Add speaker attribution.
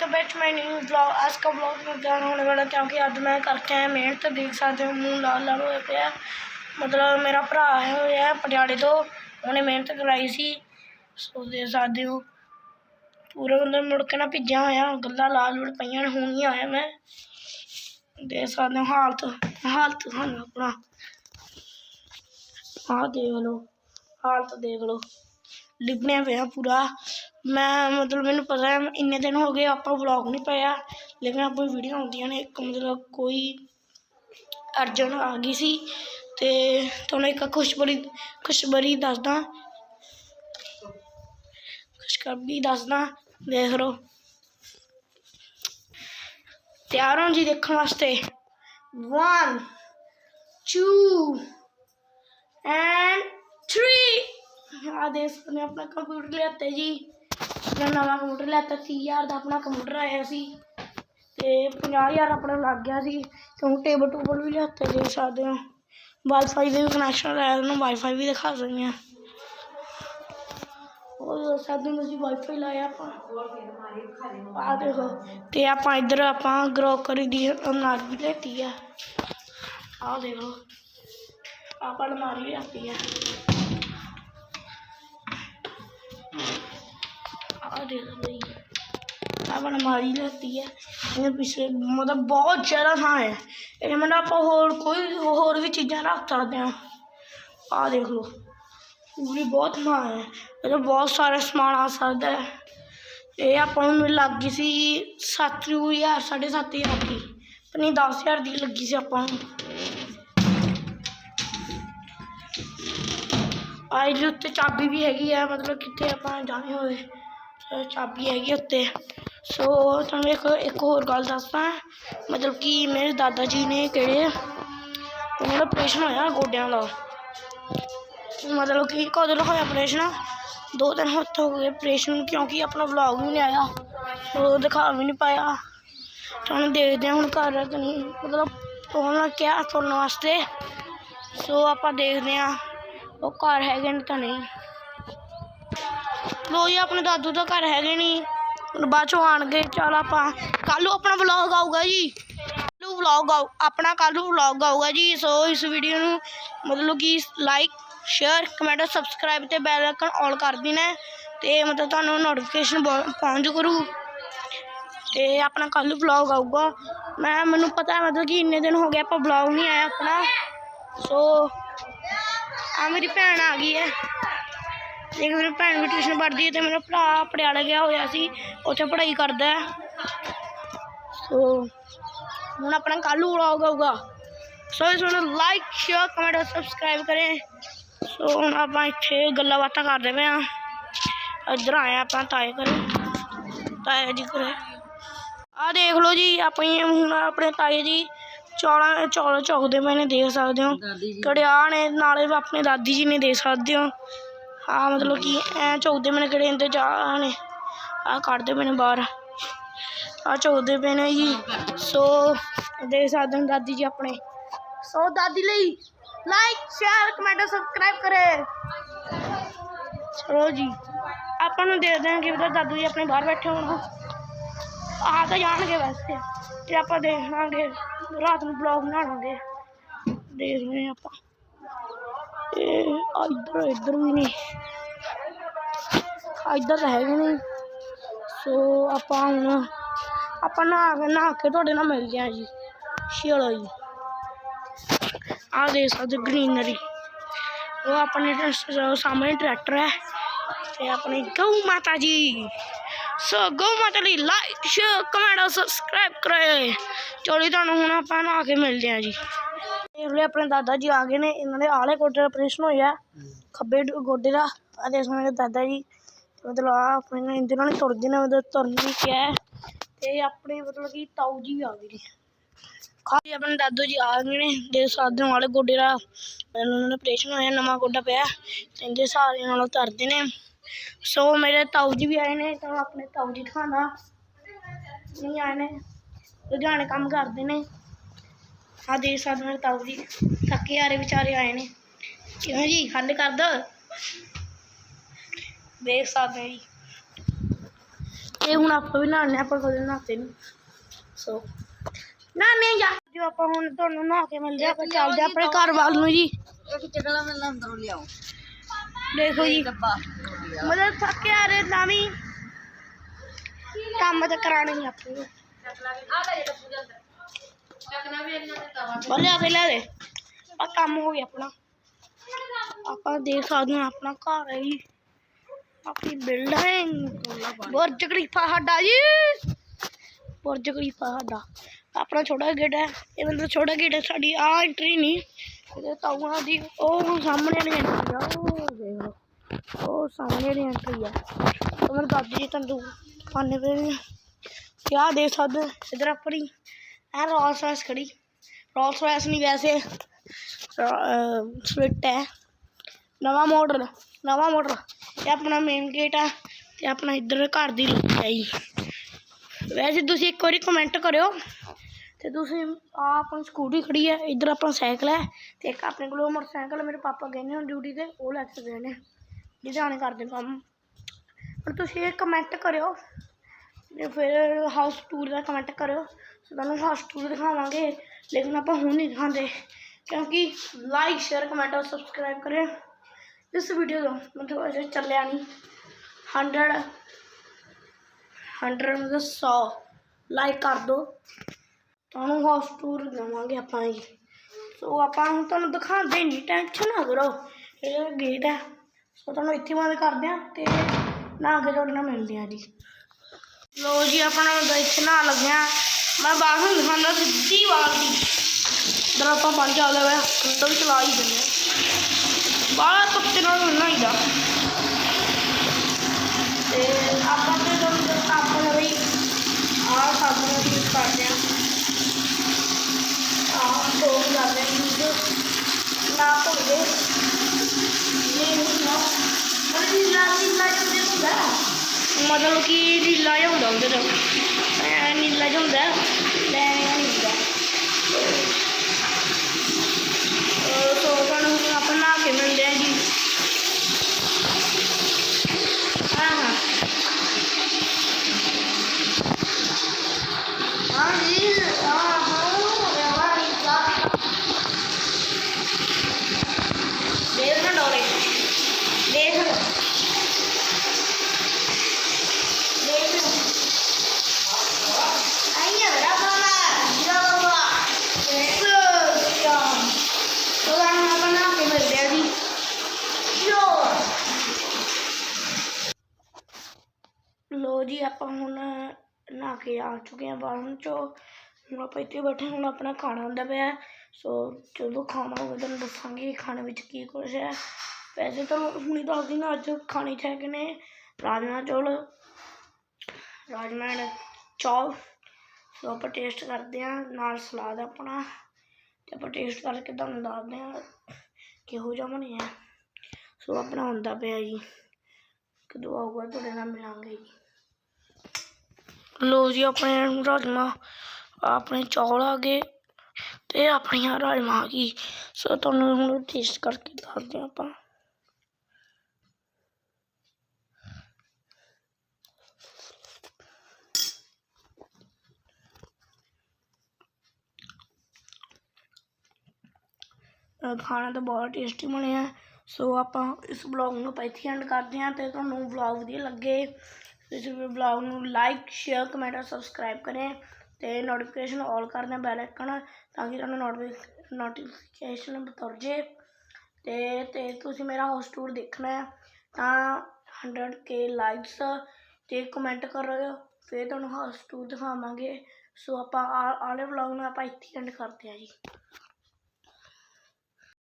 Speaker 1: welcome back to my new blog आज का blog में जान होने वाला क्योंकि ਅੱਜ ਮੈਂ ਕਰਕੇ ਆਇਆ ਮਿਹਨਤ ਦੇਖ ਸਕਦੇ ਹੋ ਮੂੰਹ ਲਾਲ ਲਾਲ ਹੋਇਆ ਪਿਆ ਮਤਲਬ ਮੇਰਾ ਭਰਾ ਹੈ ਹੋਇਆ ਪਟਿਆਲੇ ਤੋਂ ਉਹਨੇ ਮਿਹਨਤ ਕਰਾਈ ਸੀ ਸੋ ਦੇਖ ਸਕਦੇ ਹੋ ਪੂਰਾ ਅੰਦਰ ਮੁੜ ਕੇ ਨਾ ਭਿੱਜਿਆ ਹੋਇਆ ਗੱਲਾਂ ਲਾਲ ਲੁੜ ਪਈਆਂ ਨੇ ਹੁਣ ਹੀ ਆਇਆ ਮੈਂ ਦੇਖ ਸਕਦੇ ਹੋ ਹਾਲਤ ਹਾਲਤ ਸਾਨੂੰ ਆਪਣਾ ਆਹ ਦੇਖ ਲਓ ਹਾਲਤ ਦੇਖ ਲਓ ਲਿਬਣਿਆ ਪਿਆ ਪੂਰਾ ਮੈਂ ਮਤਲਬ ਮੈਨੂੰ ਪਤਾ ਹੈ, ਇੰਨੇ ਦਿਨ ਹੋ ਗਏ ਆਪਾਂ ਵਲੌਗ ਨਹੀਂ ਪਾਇਆ, ਲੇਕਿਨ ਆਪਾਂ ਵੀਡੀਓ ਆਉਂਦੀਆਂ ਨੇ, ਇੱਕ ਮਤਲਬ ਕੋਈ ਅਰਜਨ ਆ ਗਈ ਸੀ ਤੇ ਤੁਹਾਨੂੰ ਇੱਕ ਖੁਸ਼ਬਰੀ ਖੁਸ਼ਬਰੀ ਦੱਸਦਾ। ਖੁਸ਼ਖਬਰੀ ਦੱਸਦਾ, ਦੇਖ ਲਓ। ਤਿਆਰ ਹੋ ਜੀ ਦੇਖਣ ਵਾਸਤੇ। 1 2 ਐਂਡ 3 ਆ ਦੇਖ ਸਕਦੇ ਆਪਣਾ ਕੰਪਿਊਟਰ ਲਿਆਤੇ ਜੀ। ਆਪਣਾ ਨਵਾਂ ਕੰਪਿਊਟਰ ਲਿਆਤਾ 30000 ਦਾ ਆਪਣਾ ਕੰਪਿਊਟਰ ਆਇਆ ਸੀ ਤੇ 50000 ਆਪਣਾ ਲੱਗ ਗਿਆ ਸੀ ਤੇ ਹੁਣ ਟੇਬਲ ਟੂਬਲ ਵੀ ਲਿਆਤੇ ਦੇਖ ਸਕਦੇ ਹੋ ਵਾਈਫਾਈ ਦੇ ਵੀ ਕਨੈਕਸ਼ਨ ਲਾਇਆ ਉਹਨੂੰ ਵਾਈਫਾਈ ਵੀ ਦਿਖਾ ਸਕਦੇ ਹਾਂ। ਉਹ ਦੇਖ ਸਕਦੇ ਹੋ ਵਾਈਫਾਈ ਲਾਇਆ ਆਪਾਂ? ਆ ਦੇਖੋ, ਤੇ ਆਪਾਂ ਇੱਧਰ ਆਪਾਂ ਗਰੋਕਰੀ ਦੀ ਅਨਾਜ ਵੀ ਲੈਤੀ ਆ ਆਹ ਦੇਖੋ, ਆਪਾਂ ਅਲਮਾਰੀ ਲਿਆਤੀ ਆ ਆ। ਦੇਖ ਲਈ ਆਪਾਂ ਅਲਮਾਰੀ ਲੈਤੀ ਹੈ ਇਹਦੇ ਪਿੱਛੇ ਮਤਲਬ ਬਹੁਤ ਜ਼ਿਆਦਾ ਥਾਂ ਹੈ। ਇਹਦੇ ਮਤਲਬ ਆਪਾਂ ਹੋਰ ਕੋਈ ਹੋਰ ਵੀ ਚੀਜ਼ਾਂ ਰੱਖ ਸਕਦੇ ਹਾਂ। ਆ ਦੇਖ ਲਓ। ਪੂਰੀ ਬਹੁਤ ਥਾਂ ਹੈ। ਇਹਦਾ ਬਹੁਤ ਸਾਰਾ ਸਮਾਨ ਆ ਸਕਦਾ ਹੈ। ਇਹ ਆਪਾਂ ਨੂੰ ਲੱਗ ਗਈ ਸੀ ਸੱਤ ਹਜ਼ਾਰ, ਸਾਢੇ ਸੱਤ ਹਜ਼ਾਰ ਦੀ। ਪਰ ਨਹੀਂ ਦਸ ਹਜ਼ਾਰ ਦੀ ਲੱਗੀ ਸੀ ਆਪਾਂ ਨੂੰ। ਆ ਇਹਦੇ ਉੱਤੇ ਚਾਬੀ ਵੀ ਹੈਗੀ ਆ, ਮਤਲਬ ਕਿੱਥੇ ਆਪਾਂ ਜਾਣੇ ਹੋਵੇ। ਚਾਬੀ ਹੈਗੀ ਉੱਤੇ। ਸੋ ਤੁਹਾਨੂੰ ਇੱਕ ਇੱਕ ਹੋਰ ਗੱਲ ਦੱਸਦਾ ਮਤਲਬ ਕਿ ਮੇਰੇ ਦਾਦਾ ਜੀ ਨੇ ਕਿਹੜੇ ਉਹਨਾਂ ਦਾ ਆਪਰੇਸ਼ਨ ਹੋਇਆ ਗੋਡਿਆਂ ਦਾ। ਮਤਲਬ ਕਿ ਕਦੋਂ ਹੋਇਆ ਆਪਰੇਸ਼ਨ ਦੋ ਦਿਨ ਹੱਥ ਹੋ ਗਏ ਆਪਰੇਸ਼ਨ ਕਿਉਂਕਿ ਆਪਣਾ ਵਲੌਗ ਵੀ ਨਹੀਂ ਆਇਆ। ਉਹ ਦਿਖਾ ਵੀ ਨਹੀਂ ਪਾਇਆ। ਤੁਹਾਨੂੰ ਦੇਖਦੇ ਹਾਂ ਹੁਣ ਘਰ ਕਿ ਨਹੀਂ। ਮਤਲਬ ਉਹਨਾਂ ਕਿਹਾ ਤੁਰਨ ਵਾਸਤੇ। ਸੋ ਆਪਾਂ ਦੇਖਦੇ ਹਾਂ ਉਹ ਘਰ ਹੈਗੇ ਨੇ ਤਾਂ ਨਹੀਂ। ਲੋ ਜੀ, ਆਪਣੇ ਦਾਦੂ ਦਾ ਘਰ ਹੈਗੇ ਨਹੀਂ। ਹੁਣ ਬਾਅਦ ਚੋਂ ਆਣਗੇ, ਚਲ ਆਪਾਂ ਕੱਲ ਨੂੰ ਆਪਣਾ ਵਲੌਗ ਆਊਗਾ ਜੀ। ਕੱਲ ਨੂੰ ਵਲੌਗ ਆਊ ਆਪਣਾ ਕੱਲ ਨੂੰ ਵਲੌਗ ਆਊਗਾ ਜੀ। ਸੋ ਇਸ ਵੀਡੀਓ ਨੂੰ ਮਤਲਬ ਕਿ ਲਾਈਕ ਸ਼ੇਅਰ ਕਮੈਂਟ ਸਬਸਕ੍ਰਾਈਬ ਤੇ ਬੈਲ ਆਈਕਨ ਆਲ ਕਰ ਦੇਣਾ ਹੈ। ਤੇ ਮਤਲਬ ਤੁਹਾਨੂੰ ਨੋਟੀਫਿਕੇਸ਼ਨ ਪਹੁੰਚ ਕਰੂ। ਤੇ ਆਪਣਾ ਕੱਲ ਨੂੰ ਵਲੌਗ ਆਊਗਾ। ਮੈਂ ਮੈਨੂੰ ਪਤਾ ਹੈ ਮਤਲਬ ਕਿ ਇੰਨੇ ਦਿਨ ਹੋ ਗਏ ਆਪਾਂ ਵਲੌਗ ਨਹੀਂ ਆਇਆ ਆਪਣਾ। ਸੋ ਆ ਮੇਰੀ ਭੈਣ ਆ ਗਈ ਹੈ। ਇੱਕ ਮੇਰੀ ਭੈਣ ਵੀ ਟਿਊਸ਼ਨ ਪੜ੍ਹਦੀ ਹੈ ਤੇ ਮੇਰਾ ਭਰਾ ਪਟਿਆਲਾ ਗਿਆ ਹੋਇਆ ਸੀ ਉੱਥੇ ਪੜ੍ਹਾਈ ਕਰਦਾ ਹੈ। ਸੋ ਹੁਣ ਆਪਣਾ ਕੱਲ੍ਹ ਨੂੰ ਵਲੌਗ ਆਊਗਾ। ਸੋ ਇਸ ਨੂੰ ਲਾਈਕ ਸ਼ੇਅਰ ਕਮੈਂਟ ਔਰ ਸਬਸਕ੍ਰਾਈਬ ਕਰੇ। ਸੋ ਹੁਣ ਆਪਾਂ ਇੱਥੇ ਗੱਲਾਂ ਬਾਤਾਂ ਕਰਦੇ ਪਏ ਹਾਂ। ਇੱਧਰ ਆਏ ਆਪਾਂ ਤਾਏ ਘਰੇ। ਤਾਇਆ ਜੀ ਘਰੇ। ਆ ਦੇਖ ਲਓ ਜੀ ਆਪਣੀ ਹੁਣ ਆਪਣੇ ਤਾਏ ਜੀ ਚੌਲਾਂ ਚੌਲ ਚੌਕਦੇ ਪਏ ਨੇ ਦੇਖ ਸਕਦੇ ਹੋ। ਕੜਿਆ ਨੇ ਨਾਲੇ ਆਪਣੇ ਦਾਦੀ ਜੀ ਨੇ ਦੇਖ ਸਕਦੇ ਹੋ। ਆ ਮਤਲਬ ਕਿ ਐ ਚੌਕਦੇ ਪਏ ਨੇ ਕਿਹੜੇ ਇੰਦੇ ਜਾ ਨੇ ਆ ਕੱਢਦੇ ਪਏ ਨੇ ਬਾਹਰ। ਆ ਚੌਕਦੇ ਪਏ ਨੇ ਜੀ। ਸੋ ਦੇਖ ਸਕਦੇ ਹੋ ਦਾਦੀ ਜੀ ਆਪਣੇ। ਸੋ ਦਾਦੀ ਲਈ ਲਾਈਕ ਸ਼ੇਅਰ ਕਮੈਂਟ ਸਬਸਕ੍ਰਾਈਬ ਕਰੇ। ਚਲੋ ਜੀ, ਆਪਾਂ ਨੂੰ ਦੇਖਦੇ ਹਾਂ ਕਿ ਪਤਾ ਦਾਦੂ ਜੀ ਆਪਣੇ ਬਾਹਰ ਬੈਠੇ ਹੋਣ। ਆ ਤਾਂ ਜਾਣਗੇ ਵੈਸੇ, ਤੇ ਆਪਾਂ ਦੇਖਾਂਗੇ, ਰਾਤ ਨੂੰ ਬਲੌਗ ਬਣਾਵਾਂਗੇ। ਦੇਖਦੇ ਹਾਂ ਆਪਾਂ। ਇਹ ਆ ਇੱਧਰ ਇੱਧਰ ਵੀ ਨਹੀਂ ਆ ਇੱਧਰ ਤਾਂ ਹੈਗੇ ਨਹੀਂ ਸੋ ਆਪਾਂ ਹੁਣ ਆਪਾਂ ਨਹਾ ਕੇ ਨਹਾ ਕੇ ਤੁਹਾਡੇ ਨਾਲ ਮਿਲਦੇ ਹਾਂ ਜੀ ਚਲੋ ਜੀ ਆ ਦੇਖ ਸਕਦੇ ਗ੍ਰੀਨਰੀ ਉਹ ਆਪਣੇ ਟ- ਸਾਹਮਣੇ ਟਰੈਕਟਰ ਹੈ ਤੇ ਆਪਣੀ ਗਊ ਮਾਤਾ ਜੀ ਸੋ ਗਊ ਮਾਤਾ ਲਈ ਲਾਈਕ ਸ਼ੇਅਰ ਕਮੈਂਟ ਸਬਸਕ੍ਰਾਈਬ ਕਰੇ ਚਲੋ ਜੀ, ਤੁਹਾਨੂੰ ਹੁਣ ਆਪਾਂ ਨਹਾ ਆਪਣੇ ਦਾਦਾ ਜੀ ਆ ਗਏ ਨੇ, ਇਹਨਾਂ ਦੇ ਆਲੇ ਗੋਡੇ ਦਾ ਆਪਰੇਸ਼ਨ ਹੋਇਆ, ਖੱਬੇ ਡ- ਗੋਡੇ ਦਾ ਆ ਦੇਖ ਮੇਰੇ ਦਾਦਾ ਜੀ, ਮਤਲਬ ਆ ਆਪਣੇ ਨਾਲ ਇਹਦੇ ਨਾਲ ਹੀ ਤੁਰਦੇ ਨੇ, ਮਤਲਬ ਤੁਰਨ ਵੀ ਕਿਹਾ ਹੈ। ਤੇ ਆਪਣੇ ਮਤਲਬ ਕਿ ਤਾਊ ਜੀ ਵੀ ਆ ਗਏ ਨੇ ਖਾਲੀ ਆਪਣੇ ਦਾਦੂ ਜੀ ਆ ਗਏ ਨੇ, ਦੇ ਸਕਦੇ ਵਾਲੇ ਗੋਡੇ ਦਾ ਉਹਨਾਂ ਦਾ ਆਪਰੇਸ਼ਨ ਹੋਇਆ, ਨਵਾਂ ਗੋਡਾ ਪਿਆ ਤੇ ਇਹਦੇ ਸਹਾਰੇ ਨਾਲ ਤਰਦੇ ਨੇ ਸੋ ਮੇਰੇ ਤਾਊ ਜੀ ਵੀ ਆਏ ਨੇ, ਤਾਂ ਆਪਣੇ ਤਾਊ ਜੀ ਦਿਖਾਣਾ ਨਹੀਂ ਆਏ ਨੇ, ਲੁਧਿਆਣੇ ਕੰਮ ਕਰਦੇ ਨੇ ਆ ਸਕਦੇ ਹੋ ਮੇਰੇ ਤਾਊ ਜੀ। ਥੱਕੇ ਹਾਰੇ ਵਿਚਾਰੇ ਆਏ ਨੇ। ਕਿਉਂ ਜੀ? ਹੱਲ ਕਰ ਦੋ। ਦੇਖ ਸਕਦੇ ਜੀ। ਤੇ ਹੁਣ ਆਪਾਂ ਵੀ ਨਹਾਣੇ ਆਪਾਂ ਕਦੇ ਨਹਾਤੇ ਨਹੀਂ ਸੋ ਨਹਾਣੇ ਜਾ। ਜੋ ਆਪਾਂ ਹੁਣ ਤੁਹਾਨੂੰ ਨਹਾ ਕੇ ਮਿਲਦੇ ਆਪਾਂ ਚੱਲਦੇ ਆਪਣੇ ਘਰ ਵੱਲ ਨੂੰ ਜੀ।
Speaker 2: ਇੱਕ ਚਗਲਾ ਮਿਲਣਾ ਅੰਦਰੋਂ ਲਿਆਓ।
Speaker 1: ਦੇਖੋ ਜੀ। ਮਤਲਬ ਥੱਕੇ ਆ ਰਹੇ ਤਾਂ ਵੀ ਕੰਮ ਤਾਂ ਕਰਾਣੇ ਹੀ ਆਪਣੇ ਨੂੰ ਬੱਲੇ ਆ ਕੇ ਲੈ ਦੇ। ਆ ਕੰਮ ਹੋ ਗਿਆ ਆਪਣਾ। ਆਪਾਂ ਦੇਖ ਸਕਦੇ ਹਾਂ ਆਪਣਾ ਘਰ ਹੈ ਜੀ। ਆਪਣੀ ਬਿਲਡਿੰਗ ਬੁਰਜ ਖਲੀਫਾ ਸਾਡਾ ਜੀ। ਬੁਰਜ ਖਲੀਫਾ ਸਾਡਾ। ਆਪਣਾ ਛੋਟਾ ਗੇਟ ਹੈ। ਇਹ ਮਤਲਬ ਛੋਟਾ ਗੇਟ ਹੈ ਸਾਡੀ ਆ ਐਂਟਰੀ ਨਹੀਂ। ਇਹਦੇ ਤਾਊਆਂ ਦੀ ਉਹ ਸਾਹਮਣੇ ਵਾਲੀ ਐਂਟਰੀ ਆ ਉਹ ਦੇਖ ਲਓ। ਉਹ ਸਾਹਮਣੇ ਵਾਲੀ ਐਂਟਰੀ ਆ। ਉਹ ਮੇਰੇ ਦਾਦੀ ਜੀ ਤੰਦੂਰ ਖਾਣੇ ਪਏ ਨੇ। ਤੇ ਦੇਖ ਸਕਦੇ ਹੋ, ਇੱਧਰ ਆਪਣੀ ਇਹ ਰੋਲਸ ਰਾਇਸ ਖੜੀ। ਰੋਲਸ ਰਾਇਸ ਨਹੀਂ ਵੈਸੇ ਸਵਿਫਟ ਹੈ। ਨਵਾਂ ਮਾਡਲ ਨਵਾਂ ਮਾਡਲ ਇਹ ਆਪਣਾ ਮੇਨ ਗੇਟ ਆ ਤੇ ਆਪਣਾ ਇੱਧਰ ਘਰ ਦੀ ਲੁੱਕ ਹੈ ਜੀ। ਵੈਸੇ ਤੁਸੀਂ ਇੱਕ ਵਾਰੀ ਕਮੈਂਟ ਕਰਿਓ ਤੇ ਤੁਸੀਂ, ਆ ਆਪਣੀ ਸਕੂਟੀ ਖੜੀ ਹੈ, ਇੱਧਰ ਆਪਣਾ ਸਾਈਕਲ ਹੈ ਤੇ ਇੱਕ ਆਪਣੇ ਕੋਲ ਮੋਟਰਸਾਈਕਲ ਮੇਰੇ ਪਾਪਾ ਗਏ ਨੇ ਡਿਊਟੀ ਤੇ, ਉਹ ਲੈ ਕੇ ਗਏ ਨੇ। ਲੁਧਿਆਣੇ ਕਰਦੇ ਕੰਮ। ਪਰ ਤੁਸੀਂ ਇਹ ਕਮੈਂਟ ਕਰਿਓ ਫਿਰ ਹਾਊਸ ਟੂਰ ਦਾ ਕਮੈਂਟ ਕਰਿਓ। ਤੁਹਾਨੂੰ ਹਾਊਸ ਦਿਖਾਵਾਂਗੇ, ਲੇਕਿਨ ਆਪਾਂ ਹੁਣ ਨਹੀਂ ਦਿਖਾਉਂਦੇ। ਕਿਉਂਕਿ ਲਾਈਕ ਸ਼ੇਅਰ ਕਮੈਂਟ ਔਰ ਸਬਸਕ੍ਰਾਈਬ ਕਰੇ ਇਸ ਵੀਡੀਓ ਦਾ ਮਤਲਬ ਅਜੇ ਚੱਲਿਆ ਨਹੀਂ। 100 100 ਮਤਲਬ 100 ਲਾਈਕ ਕਰ ਦਿਓ ਤੁਹਾਨੂੰ ਹਾਊਸ ਟੂਰ ਦੇਵਾਂਗੇ ਆਪਾਂ ਜੀ। ਸੋ ਆਪਾਂ ਹੁਣ ਤੁਹਾਨੂੰ ਦਿਖਾਉਂਦੇ ਨਹੀਂ ਟੈਨਸ਼ਨ ਨਾ ਕਰੋ। ਇਹ ਗੇਟ ਹੈ। ਸੋ ਤੁਹਾਨੂੰ ਇੱਥੇ ਬੰਦ ਕਰਦੇ ਹਾਂ ਤੇ ਨਾ ਅੱਗੇ ਤੁਹਾਡੇ ਨਾਲ ਮਿਲਦੇ ਹਾਂ ਜੀ। ਲੋ ਜੀ, ਆਪਾਂ ਨੂੰ ਇੱਥੇ ਨਾ ਲੱਗਿਆ ਮੈਂ ਬਾਥਰੂਮ ਦਿਖਾਉਂਦਾ ਸਿੱਧੀ ਵਾਲ ਦੀ ਇਧਰ ਆਪਾਂ ਪਾਣੀ ਚੱਲਦਾ ਹੋਇਆ ਅੰਦਰ ਵੀ ਚਲਾ ਹੀ ਦਿੰਦੇ ਹਾਂ ਬਾਹਰ ਕੁੱਤੇ ਨਾਲ ਨਹਾਈਦਾ ਤੇ ਆਪਾਂ ਤੇ ਤੁਹਾਨੂੰ ਦੱਸਾਂ ਆਪਾਂ ਨੇ ਬਈ ਆਹ ਸਾਬਣ ਦਾ ਯੂਜ਼ ਕਰਦੇ ਹਾਂ ਆਹ ਤੋਂ ਜਾਂਦੇ ਨੇ ਨਾ ਧੋਦੇ ਨਹੀਂ ਨਾ ਮਤਲਬ ਨੀਲਾ ਨੀਲਾ ਜਿਹਾ ਹੁੰਦਾ ਮਤਲਬ ਕਿ ਨੀਲਾ ਜਿਹਾ ਹੁੰਦਾ ਉਹਦੇ ਤੋਂ ਐ ਨੀਲਾ ਜਿਹਾ ਹੁੰਦਾ ਲੈਣ ਜਿਹਾ ਨਹੀਂ ਹੁੰਦਾ ਅਹ ਸੋ ਤੁਹਾਨੂੰ ਹੁਣ ਆਪਾਂ ਨਹਾ ਕੇ ਮਿਲਦੇ ਆ ਜੀ ਹਾਂ ਹਾਂ ਹਾਂ ਜੀ ਹਾਂ ਹਾਂ ਰਵਾਨੀ ਦਾ ਦੇਖ ਨਾ ਡੋਰੇ ਦੇਖ ਦੇਖ ਆਈਆ ਬੜਾ ਬਾਬਾ ਜੀਰਾ ਬਾਬਾ ਦੇਖ ਯਾ ਤੋ ਨਾ ਬਣਾ ਕੇ ਮਿਲਦੇ ਆ ਜੀ ਯੋ ਲੋ ਜੀ, ਆਪਾਂ ਹੁਣ ਨਹਾ ਕੇ ਆ ਚੁੱਕੇ ਹਾਂ ਬਾਹਰ ਚੋਂ ਹੁਣ ਆਪਾਂ ਇੱਥੇ ਬੈਠੇ ਹੁਣ ਆਪਣਾ ਖਾਣਾ ਹੁੰਦਾ ਪਿਆ ਸੋ ਜਦੋਂ ਖਾਣਾ ਹੋਵੇ ਤੁਹਾਨੂੰ ਦੱਸਾਂਗੇ ਖਾਣੇ ਵਿੱਚ ਕੀ ਕੁਝ ਹੈ। ਵੈਸੇ ਤਾਂ ਹੁਣੀ ਦੱਸ ਦਿਨ ਅੱਜ ਖਾਣੇ 'ਚ ਹੈਗੇ ਨੇ। ਰਾਜਮਾ ਚੌਲ ਰਾਜਮਾ ਐਂਡ ਚੌਲ ਸੋ ਆਪਾਂ ਟੇਸਟ ਕਰਦੇ ਹਾਂ, ਨਾਲ ਸਲਾਦ ਆਪਣਾ। ਤੇ ਆਪਾਂ ਟੇਸਟ ਕਰਕੇ ਤੁਹਾਨੂੰ ਦੱਸਦੇ ਹਾਂ ਕਿਹੋ ਜਿਹਾ ਬਣਿਆ ਸੋ ਆਪਣਾ ਹੁੰਦਾ ਪਿਆ ਜੀ। ਕਦੋਂ ਆਊਗਾ, ਤੁਹਾਡੇ ਨਾਲ ਮਿਲਾਂਗੇ ਜੀ। ਲੋ ਜੀ, ਆਪਣੇ ਰਾਜਮਾ, ਆਪਣੇ ਚੌਲ ਆ ਗਏ ਤੇ ਆਪਣੀਆਂ ਰਾਜਮਾ ਆ ਗਈ। ਸੋ ਤੁਹਾਨੂੰ ਹੁਣ ਟੇਸਟ ਕਰਕੇ ਦੱਸਦੇ ਹਾਂ ਆਪਾਂ। ਖਾਣਾ ਤਾਂ ਬਹੁਤ ਟੇਸਟੀ ਬਣਿਆ। ਸੋ ਆਪਾਂ ਇਸ ਬਲੌਗ ਨੂੰ ਆਪਾਂ ਇੱਥੇ ਐਂਡ ਕਰਦੇ ਹਾਂ ਤੇ ਤੁਹਾਨੂੰ ਬਲੌਗ ਵਧੀਆ ਲੱਗੇ। ਇਸ ਬਲੌਗ ਨੂੰ ਲਾਈਕ, ਸ਼ੇਅਰ, ਕਮੈਂਟ ਔਰ ਸਬਸਕ੍ਰਾਈਬ ਕरें ਤੇ ਨੋਟੀਫਿਕੇਸ਼ਨ ਆਲ ਕਰ ਦੇं ਬੈਲ ਆਈਕਨ ਤਾਂ ਕਿ ਤੁਹਾਨੂੰ ਨੋਟੀਫਿਕੇਸ਼ਨ ਬਤੌਰ ਜੇ ਤੇ ਤੇ ਤੁਸੀਂ ਮੇਰਾ ਹਾਊਸ ਟੂਰ ਦੇਖਣਾ ਹੈ ਤਾਂ 100k ਲਾਈਕਸ ਤੇ ਕਮੈਂਟ ਕਰੋ, ਫਿਰ ਤੁਹਾਨੂੰ ਹਾਊਸ ਟੂਰ ਦਿਖਾਵਾਂਗੇ। ਸੋ ਆਪਾਂ ਆਲੇ ਵਲੌਗ ਨੂੰ ਆਪਾਂ ਇੱਥੇ ਐਂਡ ਕਰਦੇ ਹਾਂ ਜੀ।